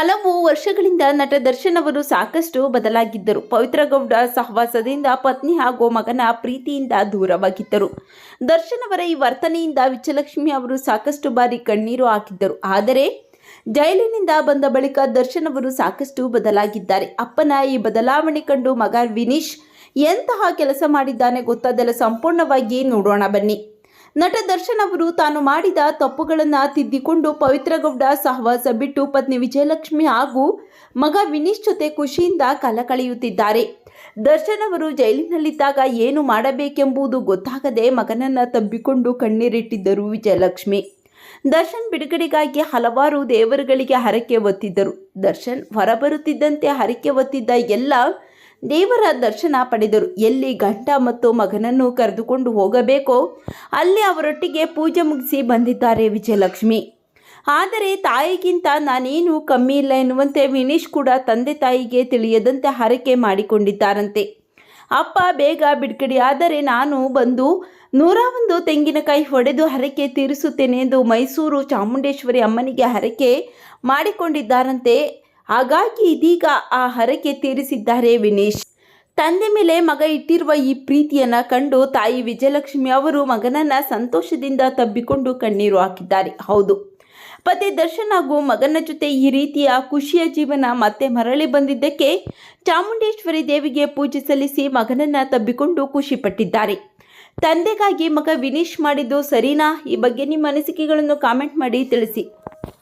ಹಲವು ವರ್ಷಗಳಿಂದ ನಟ ದರ್ಶನ್ ಅವರು ಸಾಕಷ್ಟು ಬದಲಾಗಿದ್ದರು. ಪವಿತ್ರ ಗೌಡ ಸಹವಾಸದಿಂದ ಪತ್ನಿ ಹಾಗೂ ಮಗನ ಪ್ರೀತಿಯಿಂದ ದೂರವಾಗಿದ್ದರು. ದರ್ಶನ್ ಅವರ ಈ ವರ್ತನೆಯಿಂದ ವಿಜಯಲಕ್ಷ್ಮಿ ಅವರು ಸಾಕಷ್ಟು ಬಾರಿ ಕಣ್ಣೀರು ಹಾಕಿದ್ದರು. ಆದರೆ, ಜೈಲಿನಿಂದ ಬಂದ ಬಳಿಕ ದರ್ಶನ್ ಅವರು ಸಾಕಷ್ಟು ಬದಲಾಗಿದ್ದಾರೆ. ಅಪ್ಪನ ಈ ಬದಲಾವಣೆ ಕಂಡು ಮಗ ವಿನೀಶ್ ಎಂತಹ ಕೆಲಸ ಮಾಡಿದ್ದಾನೆ ಗೊತ್ತಾದಲ್ಲ ಸಂಪೂರ್ಣವಾಗಿ ನೋಡೋಣ ಬನ್ನಿ. ನಟ ದರ್ಶನ್ ಅವರು ತಾನು ಮಾಡಿದ ತಪ್ಪುಗಳನ್ನು ತಿದ್ದಿಕೊಂಡು ಪವಿತ್ರಗೌಡ ಸಹವಾಸ ಬಿಟ್ಟು ಪತ್ನಿ ವಿಜಯಲಕ್ಷ್ಮಿ ಹಾಗೂ ಮಗ ವಿನೀಶ್ ಜೊತೆ ಖುಷಿಯಿಂದ ಕಾಲ ಕಳೆಯುತ್ತಿದ್ದಾರೆ. ದರ್ಶನ್ ಅವರು ಜೈಲಿನಲ್ಲಿದ್ದಾಗ ಏನು ಮಾಡಬೇಕೆಂಬುದು ಗೊತ್ತಾಗದೆ ಮಗನನ್ನ ತಬ್ಬಿಕೊಂಡು ಕಣ್ಣೀರಿಟ್ಟಿದ್ದರು ವಿಜಯಲಕ್ಷ್ಮಿ. ದರ್ಶನ್ ಬಿಡುಗಡೆಗಾಗಿ ಹಲವಾರು ದೇವರುಗಳಿಗೆ ಹರಕೆ ಒತ್ತಿದ್ದರು. ದರ್ಶನ್ ಹೊರಬರುತ್ತಿದ್ದಂತೆ ಹರಕೆ ಒತ್ತಿದ್ದ ಎಲ್ಲ ದೇವರ ದರ್ಶನ ಪಡೆದರು. ಎಲ್ಲಿ ಗಂಡ ಮತ್ತು ಮಗನನ್ನು ಕರೆದುಕೊಂಡು ಹೋಗಬೇಕೋ, ಅಲ್ಲಿ ಅವರೊಟ್ಟಿಗೆ ಪೂಜೆ ಮುಗಿಸಿ ಬಂದಿದ್ದಾರೆ ವಿಜಯಲಕ್ಷ್ಮಿ. ಆದರೆ ತಾಯಿಗಿಂತ ನಾನೇನು ಕಮ್ಮಿ ಇಲ್ಲ ಎನ್ನುವಂತೆ ವಿನೀಶ್ ಕೂಡ ತಂದೆ ತಾಯಿಗೆ ತಿಳಿಯದಂತೆ ಹರಕೆ ಮಾಡಿಕೊಂಡಿದ್ದಾರಂತೆ. ಅಪ್ಪ, ಬೇಗ ಬಿಡುಗಡೆಯಾದರೆ ನಾನು ಬಂದು ನೂರ ಒಂದು ತೆಂಗಿನಕಾಯಿ ಹೊಡೆದು ಹರಕೆ ತೀರಿಸುತ್ತೇನೆ ಎಂದು ಮೈಸೂರು ಚಾಮುಂಡೇಶ್ವರಿ ಅಮ್ಮನಿಗೆ ಹರಕೆ ಮಾಡಿಕೊಂಡಿದ್ದಾರಂತೆ. ಹಾಗಾಗಿ ಇದೀಗ ಆ ಹರಕೆ ತೀರಿಸಿದ್ದಾರೆ ವಿನೇಶ್. ತಂದೆ ಮೇಲೆ ಮಗ ಇಟ್ಟಿರುವ ಈ ಪ್ರೀತಿಯನ್ನ ಕಂಡು ತಾಯಿ ವಿಜಯಲಕ್ಷ್ಮಿ ಅವರು ಮಗನನ್ನ ಸಂತೋಷದಿಂದ ತಬ್ಬಿಕೊಂಡು ಕಣ್ಣೀರು ಹಾಕಿದ್ದಾರೆ. ಹೌದು. ಪತಿ ದರ್ಶನ್ ಹಾಗೂ ಮಗನ ಜೊತೆ ಈ ರೀತಿಯ ಖುಷಿಯ ಜೀವನ ಮತ್ತೆ ಮರಳಿ ಬಂದಿದ್ದಕ್ಕೆ ಚಾಮುಂಡೇಶ್ವರಿ ದೇವಿಗೆ ಪೂಜೆ ಸಲ್ಲಿಸಿ ಮಗನನ್ನ ತಬ್ಬಿಕೊಂಡು ಖುಷಿಪಟ್ಟಿದ್ದಾರೆ ತಂದೆಗಾಗಿ ಮಗ ವಿನೀಶ್ ಮಾಡಿದ್ದು ಸರಿನಾ? ಈ ಬಗ್ಗೆ ನಿಮ್ಮ ಅನಿಸಿಕೆಗಳನ್ನು ಕಾಮೆಂಟ್ ಮಾಡಿ ತಿಳಿಸಿ.